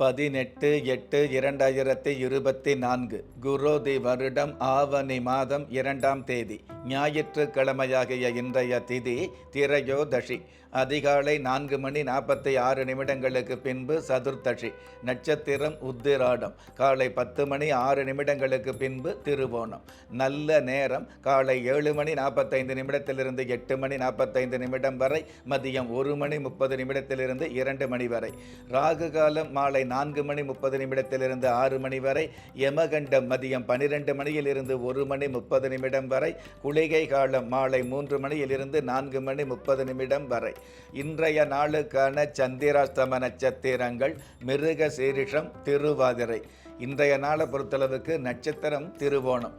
பதினெட்டு எட்டு இரண்டாயிரத்தி இருபத்தி நான்கு குரோதி வருடம் ஆவணி மாதம் இரண்டாம் தேதி ஞாயிற்றுக்கிழமையாகிய இன்றைய திதி திரையோதசி. அதிகாலை நான்கு மணி நாற்பத்தி ஆறு நிமிடங்களுக்கு பின்பு சதுர்த்தஷி நட்சத்திரம் உத்திராடம். காலை பத்து மணி ஆறு நிமிடங்களுக்கு பின்பு திருவோணம். நல்ல நேரம் காலை ஏழு மணி நாற்பத்தைந்து நிமிடத்திலிருந்து எட்டு மணி நாற்பத்தைந்து நிமிடம் வரை மதியம் ஒரு மணி முப்பது நிமிடத்திலிருந்து இரண்டு மணி வரை. ராகு காலம் மாலை நான்கு மணி முப்பது நிமிடத்திலிருந்து ஆறு மணி வரை யமகண்டம் மதியம் பனிரெண்டு மணியிலிருந்து ஒரு மணி முப்பது நிமிடம் வரை குளிகை காலம் மாலை மூன்று மணியிலிருந்து நான்கு மணி முப்பது நிமிடம் வரை. இன்றைய நாளுக்கான சந்திராஸ்தம நட்சத்திரங்கள் மிருக சீரிஷம் திருவாதிரை. இன்றைய நாளை பொறுத்தளவுக்கு நட்சத்திரம் திருவோணம்.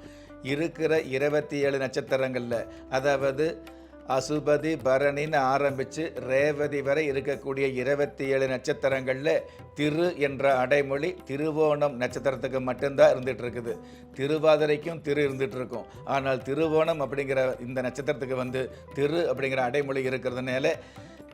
இருக்கிற இருபத்தி ஏழு நட்சத்திரங்களில் அதாவது அசுபதி பரணின்னு ஆரம்பித்து ரேவதி வரை இருக்கக்கூடிய இருபத்தி ஏழு நட்சத்திரங்களில் திரு என்ற அடைமொழி திருவோணம் நட்சத்திரத்துக்கு மட்டும்தான் இருந்துகிட்டு இருக்குது திருவாதிரைக்கும் திரு இருந்துகிட்டு இருக்கும் ஆனால் திருவோணம் அப்படிங்கிற இந்த நட்சத்திரத்துக்கு வந்து திரு அப்படிங்கிற அடைமொழி இருக்கிறதுனால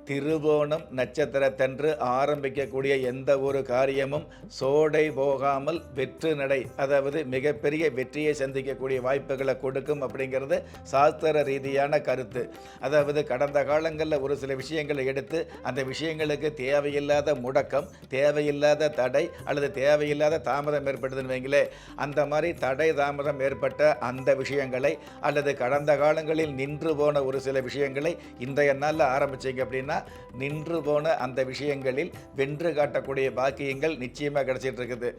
திருவோணம் நட்சத்திரத்தன்று ஆரம்பிக்கக்கூடிய எந்த ஒரு காரியமும் சோடை போகாமல் வெற்று நடை அதாவது மிகப்பெரிய வெற்றியை சந்திக்கக்கூடிய வாய்ப்புகளை கொடுக்கும் அப்படிங்கிறது சாஸ்திர ரீதியான கருத்து. அதாவது கடந்த காலங்களில் ஒரு சில விஷயங்களை எடுத்து அந்த விஷயங்களுக்கு தேவையில்லாத முடக்கம் தேவையில்லாத தடை அல்லது தேவையில்லாத தாமதம் ஏற்பட்டதுன்னு வைங்களே அந்த மாதிரி தடை தாமதம் ஏற்பட்ட அந்த விஷயங்களை அல்லது கடந்த காலங்களில் நின்று போன ஒரு சில விஷயங்களை இன்றைய நாளில் ஆரம்பிச்சிங்க அப்படின்னா நின்று போன அந்த விஷயங்களில் வென்று காட்டக்கூடிய பாக்கியங்கள் நிச்சயமாக கிடச்சிட்டு இருக்குது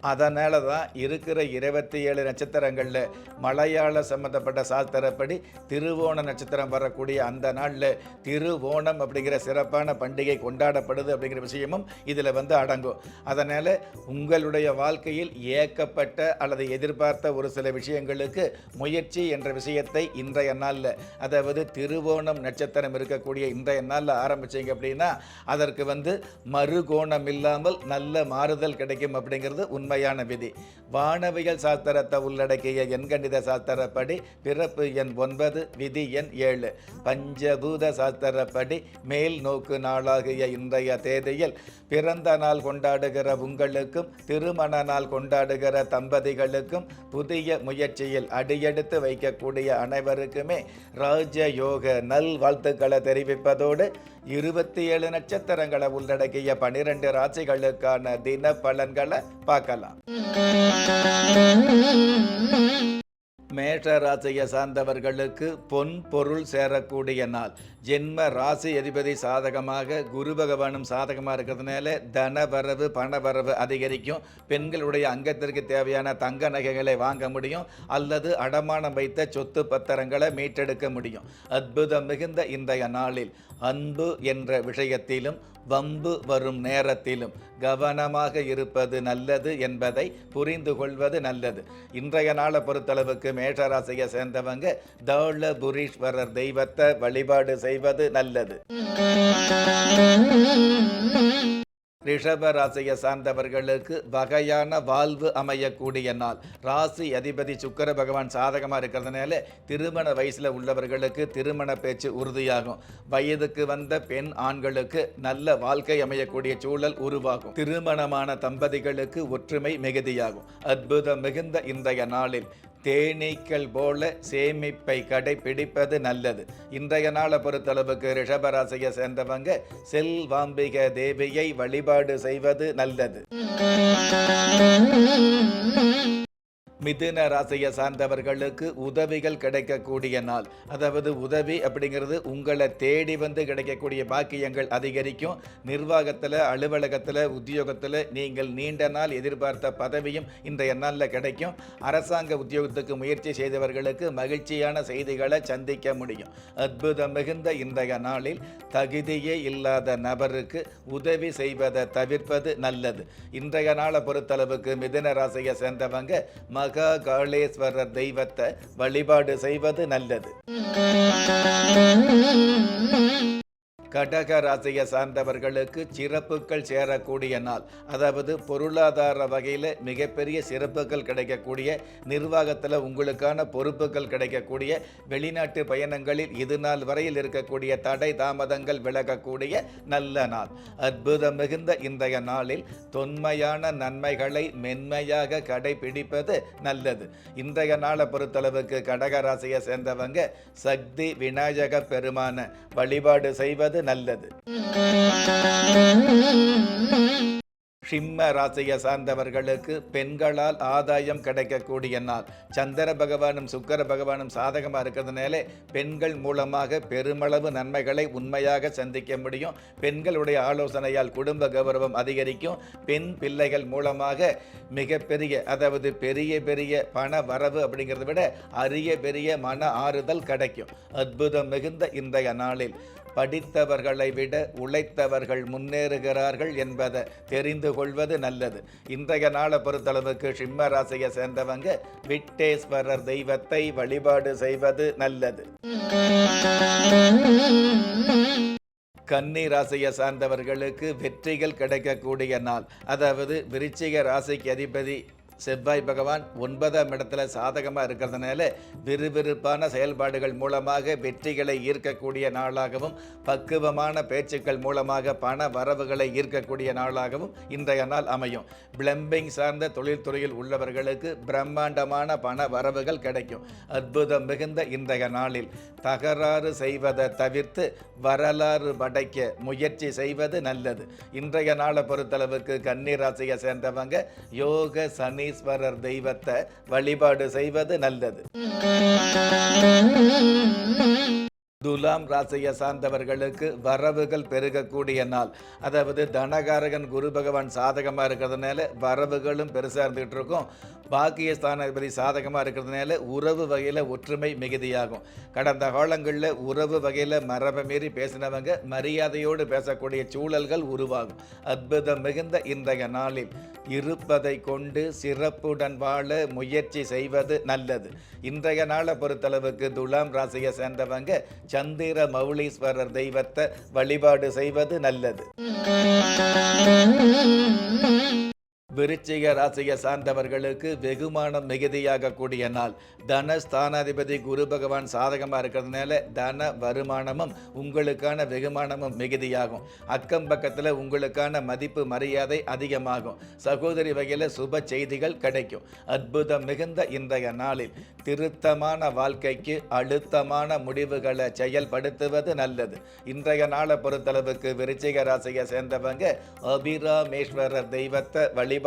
அதனால தான் இருக்கிற இருபத்தி ஏழு நட்சத்திரங்களில் மலையாள சம்பந்தப்பட்ட சாஸ்திரப்படி திருவோண நட்சத்திரம் வரக்கூடிய அந்த நாளில் திருவோணம் அப்படிங்கிற சிறப்பான பண்டிகை கொண்டாடப்படுது அப்படிங்கிற விஷயமும் இதில் வந்து அடங்கும். அதனால் உங்களுடைய வாழ்க்கையில் ஏக்கப்பட்ட அல்லது எதிர்பார்த்த ஒரு சில விஷயங்களுக்கு முயற்சி என்ற விஷயத்தை இன்றைய நாளில் அதாவது திருவோணம் நட்சத்திரம் இருக்கக்கூடிய இன்றைய நாளில் ஆரம்பித்தீங்க அப்படின்னா அதற்கு வந்து மறுகோணம் இல்லாமல் நல்ல மாறுதல் கிடைக்கும் அப்படிங்கிறது உண்மையான விதி. வானவியல் சாஸ்திரத்தை உள்ளடக்கிய எண்கணித சாஸ்திரப்படி பிறப்பு எண் ஒன்பது விதி எண் ஏழு. பஞ்சபூத சாஸ்திரப்படி மேல் நோக்கு நாளாகிய இன்றைய தேதியில் பிறந்த நாள் கொண்டாடுகிற உங்களுக்கும் திருமண நாள் கொண்டாடுகிற தம்பதிகளுக்கும் புதிய முயற்சியில் அடியெடுத்து வைக்கக்கூடிய அனைவருக்குமே ராஜயோக நல் வாழ்த்துக்களை தெரிவிப்பதோடு இருபத்தி ஏழு நட்சத்திரங்களை உள்ளடக்கிய பனிரெண்டு ராசிகளுக்கான தின பலன்களை பார்க்கலாம். மேஷ ராசியை சார்ந்தவர்களுக்கு பொன் பொருள் சேரக்கூடிய நாள். ஜென்ம ராசி அதிபதி சாதகமாக குரு பகவானும் சாதகமாக இருக்கிறதுனால தன வரவு பண வரவு அதிகரிக்கும். பெண்களுடைய அங்கத்திற்கு தேவையான தங்க நகைகளை வாங்க முடியும். அல்லது அடமானம் வைத்த சொத்து பத்திரங்களை மீட்டெடுக்க முடியும். அற்புதம் மிகுந்த இன்றைய நாளில். அன்பு என்ற விஷயத்திலும் வம்பு வரும் நேரத்திலும் கவனமாக இருப்பது நல்லது என்பதை புரிந்து கொள்வது நல்லது. இன்றைய நாளை பொறுத்தளவுக்கு மேஷராசியை சேர்ந்தவங்க தௌள புரீஸ்வரர் தெய்வத்தை வழிபாடு செய்வது நல்லது. ரிஷப ராசியை சார்ந்தவர்களுக்கு வகையான வாழ்வு அமையக்கூடிய நாள். ராசி அதிபதி சுக்கர பகவான் சாதகமாக இருக்கிறதுனால திருமண வயசில் உள்ளவர்களுக்கு திருமண பேச்சு உறுதியாகும். வயதுக்கு வந்த பெண் ஆண்களுக்கு நல்ல வாழ்க்கை அமையக்கூடிய சூழல் உருவாகும். திருமணமான தம்பதிகளுக்கு ஒற்றுமை மிகுதியாகும். அற்புதம் மிகுந்த இன்றைய நாளில் தேனீக்கள் போல சேமிப்பை கடைபிடிப்பது நல்லது. இன்றைய நாளை பொறுத்தளவுக்கு ரிஷபராசியை சேர்ந்தவங்க செல்வாம்பிக தேவியை வழிபாடு செய்வது நல்லது. மிதுன ராசியை சார்ந்தவர்களுக்கு உதவிகள் கிடைக்கக்கூடிய நாள். அதாவது உதவி அப்படிங்கிறது உங்களை தேடி வந்து கிடைக்கக்கூடிய பாக்கியங்கள் அதிகரிக்கும். நிர்வாகத்தில் அலுவலகத்தில் உத்தியோகத்தில் நீங்கள் நீண்ட நாள் எதிர்பார்த்த பதவியும் இன்றைய நாளில் கிடைக்கும். அரசாங்க உத்தியோகத்துக்கு முயற்சி செய்தவர்களுக்கு மகிழ்ச்சியான செய்திகளை சந்திக்க முடியும். அற்புதம் மிகுந்த இன்றைய நாளில் தகுதியே இல்லாத நபருக்கு உதவி செய்வதை தவிர்ப்பது நல்லது. இன்றைய நாளை பொறுத்தளவுக்கு மிதுன ராசியை சேர்ந்தவங்க மக காளேஸ்வரர் தெய்வத்தை வழிபாடு செய்வது நல்லது. கடக ராசியை சார்ந்தவர்களுக்கு சிறப்புகள் சேரக்கூடிய நாள். அதாவது பொருளாதார வகையில் மிகப்பெரிய சிறப்புகள் கிடைக்கக்கூடிய நிர்வாகத்தில் உங்களுக்கான பொறுப்புகள் கிடைக்கக்கூடிய வெளிநாட்டு பயணங்களில் இது நாள் வரையில் இருக்கக்கூடிய தடை தாமதங்கள் விலகக்கூடிய நல்ல நாள். அற்புதம் மிகுந்த இன்றைய நாளில் தொன்மையான நன்மைகளை மென்மையாக கடைபிடிப்பது நல்லது. இன்றைய நாளை பொறுத்தளவுக்கு கடக ராசியை சேர்ந்தவங்க சக்தி விநாயக பெருமான வழிபாடு செய்வது நல்லது. சிம்ம ராசியை சார்ந்தவர்களுக்கு பெண்களால் ஆதாயம் கிடைக்கக்கூடிய நாள். சந்திர பகவானும் சுக்கர பகவானும் சாதகமாக இருக்கிறதுனால பெண்கள் மூலமாக பெருமளவு நன்மைகளை உண்மையாக சந்திக்க முடியும். பெண்களுடைய ஆலோசனையால் குடும்ப கௌரவம் அதிகரிக்கும். பெண் பிள்ளைகள் மூலமாக மிகப்பெரிய அதாவது பெரிய பெரிய பண வரவு அப்படிங்கிறத விட அரிய பெரிய மன ஆறுதல் கிடைக்கும். அற்புதம் மிகுந்த இன்றைய நாளில். படித்தவர்களை விட உழைத்தவர்கள் முன்னேறுகிறார்கள் என்பதை தெரிந்து கொள்வது நல்லது. இன்றைய நாளை பொறுத்தளவுக்கு சிம்ம ராசியை சேர்ந்தவங்க விட்டேஸ்வரர் தெய்வத்தை வழிபாடு செய்வது நல்லது. கன்னி ராசியை சார்ந்தவர்களுக்கு வெற்றிகள் கிடைக்கக்கூடிய நாள். அதாவது விருச்சிக ராசிக்கு அதிபதி செவ்வாய் பகவான் ஒன்பதாம் இடத்துல சாதகமாக இருக்கிறதுனால விறுவிறுப்பான செயல்பாடுகள் மூலமாக வெற்றிகளை ஈர்க்கக்கூடிய நாளாகவும் பக்குவமான பேச்சுக்கள் மூலமாக பண வரவுகளை ஈர்க்கக்கூடிய நாளாகவும் இன்றைய நாள் அமையும். பிளம்பிங் சார்ந்த தொழில்துறையில் உள்ளவர்களுக்கு பிரம்மாண்டமான பண வரவுகள் கிடைக்கும். அற்புதம் மிகுந்த இன்றைய நாளில். தகராறு செய்வதை தவிர்த்து வரலாறு படைக்க முயற்சி செய்வது நல்லது. இன்றைய நாளை பொறுத்தளவுக்கு கன்னிராசியை சேர்ந்தவங்க யோக சனி சனீஸ்வரர் தெய்வத்தை வழிபாடு செய்வது நல்லது. துலாம் ராசியை சார்ந்தவர்களுக்கு வரவுகள் பெருகக்கூடிய நாள். அதாவது தனகாரகன் குரு பகவான் சாதகமாக இருக்கிறதுனால வரவுகளும் பெருசாக இருந்துகிட்டு இருக்கும். பாக்கியஸ்தானாதிபதி சாதகமாக இருக்கிறதுனால உறவு வகையில் ஒற்றுமை மிகுதியாகும். கடந்த காலங்களில் உறவு வகையில் மரபை மீறி பேசினவங்க மரியாதையோடு பேசக்கூடிய சூழல்கள் உருவாகும். அற்புதம் மிகுந்த இன்றைய நாளில் இருப்பதை கொண்டு சிறப்புடன் வாழ முயற்சி செய்வது நல்லது. இன்றைய நாளை பொறுத்தளவுக்கு துலாம் ராசியை சேர்ந்தவங்க சந்திர மௌலீஸ்வரர் தெய்வத்தை வழிபாடு செய்வது நல்லது. விருச்சிக ராசியை சார்ந்தவர்களுக்கு வெகுமானம் மிகுதியாக கூடிய நாள். தனஸ்தானாதிபதி குரு பகவான் சாதகமாக இருக்கிறதுனால தன வருமானமும் உங்களுக்கான வெகுமானமும் மிகுதியாகும். அக்கம் பக்கத்தில் உங்களுக்கான மதிப்பு மரியாதை அதிகமாகும். சகோதரி வகையில் சுப செய்திகள் கிடைக்கும். அற்புதம் மிகுந்த இன்றைய நாளில். திருத்தமான வாழ்க்கைக்கு அழுத்தமான முடிவுகளை செயல்படுத்துவது நல்லது. இன்றைய நாளை பொறுத்தளவுக்கு விருச்சிக ராசியை சேர்ந்தவங்க அபிராமேஸ்வரர் தெய்வத்தை வழிபாடு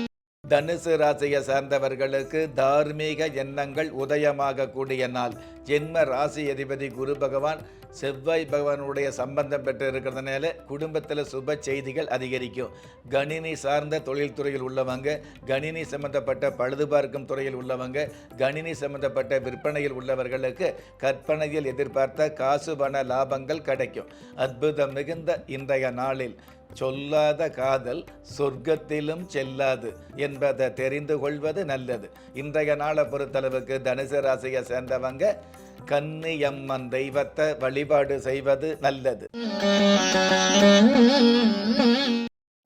தனுசு ராசியை சார்ந்தவர்களுக்கு தார்மீக எண்ணங்கள் உதயமாக கூடிய நாள். ஜென்ம ராசி அதிபதி குரு பகவான் செவ்வாய் பகவானுடைய சம்பந்தம் பெற்று இருக்கிறதுனால குடும்பத்தில் சுப செய்திகள் அதிகரிக்கும். கணினி சார்ந்த தொழில்துறையில் உள்ளவங்க கணினி சம்பந்தப்பட்ட பழுது பார்க்கும் துறையில் உள்ளவங்க கணினி சம்பந்தப்பட்ட விற்பனையில் உள்ளவர்களுக்கு கற்பனையில் எதிர்பார்த்த காசு பண லாபங்கள் கிடைக்கும். அற்புதம் மிகுந்த இன்றைய நாளில். சொல்லாத காதல் சொர்க்கத்திலும் செல்லாது என்பதை தெரிந்து கொள்வது நல்லது. இன்றைய நாளை பொறுத்தளவுக்கு தனுசு ராசியை சேர்ந்தவங்க கன்னியம்மன் தெய்வத்தை வழிபாடு செய்வது நல்லது.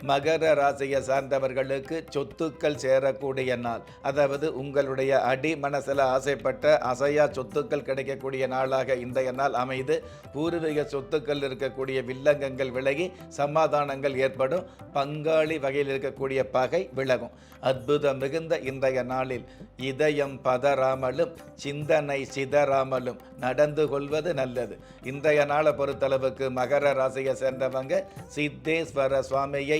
மகர ராசியை சார்ந்தவர்களுக்கு சொத்துக்கள் சேரக்கூடிய நாள். அதாவது உங்களுடைய அடி மனசில் ஆசைப்பட்ட அசையா சொத்துக்கள் கிடைக்கக்கூடிய நாளாக இன்றைய நாள் அமைது. பூர்வீக சொத்துக்கள் இருக்கக்கூடிய வில்லங்கங்கள் விலகி சமாதானங்கள் ஏற்படும். பங்காளி வகையில் இருக்கக்கூடிய பகை விலகும். அற்புதம் மிகுந்த இன்றைய நாளில் இதயம் பதறாமலும் சிந்தனை சிதறாமலும் நடந்து கொள்வது நல்லது. இன்றைய நாளை பொறுத்தளவுக்கு மகர ராசியை சேர்ந்தவங்க சித்தேஸ்வர சுவாமியை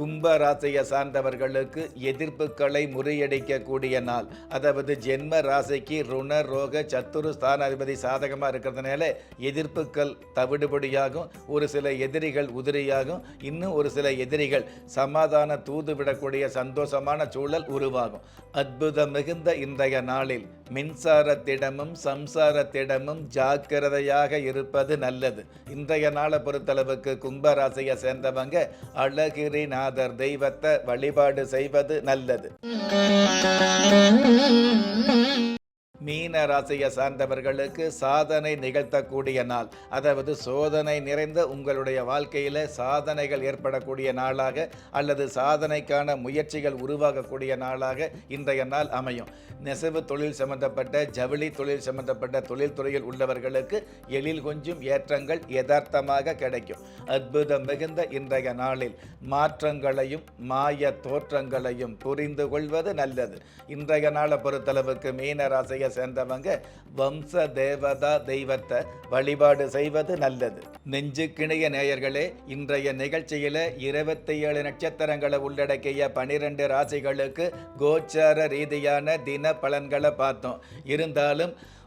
கும்பராசையை சார்ந்தவர்களுக்கு எதிர்ப்புகளை முறியடிக்கக்கூடிய நாள். அதாவது ஜென்ம ராசிக்கு ருண ரோக சத்துரு ஸ்தானாதிபதி சாதகமாக இருக்கிறதுனால எதிர்ப்புகள் தவிடுபடியாகும். ஒரு சில எதிரிகள் உதிரியாகும். இன்னும் ஒரு சில எதிரிகள் சமாதான தூது விடக்கூடிய சந்தோஷமான சூழல் உருவாகும். அற்புதம் மிகுந்த இன்றைய நாளில் மின்சாரத்திடமும் சம்சாரத்திடமும் ஜாக்கிரதையாக இருப்பது நல்லது. இன்றைய நாளை பொறுத்தளவுக்கு கும்பராசியை சேர்ந்தவங்க அழகிரி சேர்ந்தவங்க அழகிரிநாதர் தெய்வத்தை வழிபாடு செய்வது நல்லது. மீன ராசியை சார்ந்தவர்களுக்கு சாதனை நிகழ்த்தக்கூடிய நாள். அதாவது சோதனை நிறைந்த உங்களுடைய வாழ்க்கையில் சாதனைகள் ஏற்படக்கூடிய நாளாக அல்லது சாதனைக்கான முயற்சிகள் உருவாகக்கூடிய நாளாக இன்றைய நாள் அமையும். நெசவு தொழில் சம்பந்தப்பட்ட ஜவுளி தொழில் சம்பந்தப்பட்ட தொழில்துறையில் உள்ளவர்களுக்கு எழில் கொஞ்சம் ஏற்றங்கள் யதார்த்தமாக கிடைக்கும். அற்புதம் மிகுந்த இன்றைய நாளில் மாற்றங்களையும் மாய தோற்றங்களையும் புரிந்து கொள்வது நல்லது. இன்றைய நாளை பொறுத்தளவுக்கு மீன ராசியை சேர்ந்தவங்க வம்ச தேவதா தெய்வத்தை வழிபாடு செய்வது நல்லது. நெஞ்சுக்கிணைய நேயர்களே இன்றைய நிகழ்ச்சியில் இருபத்தி ஏழு நட்சத்திரங்களை உள்ளடக்கிய பனிரெண்டு ராசிகளுக்கு கோச்சார ரீதியான தின பலன்களை பார்த்தோம். இருந்தாலும்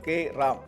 கே ராம்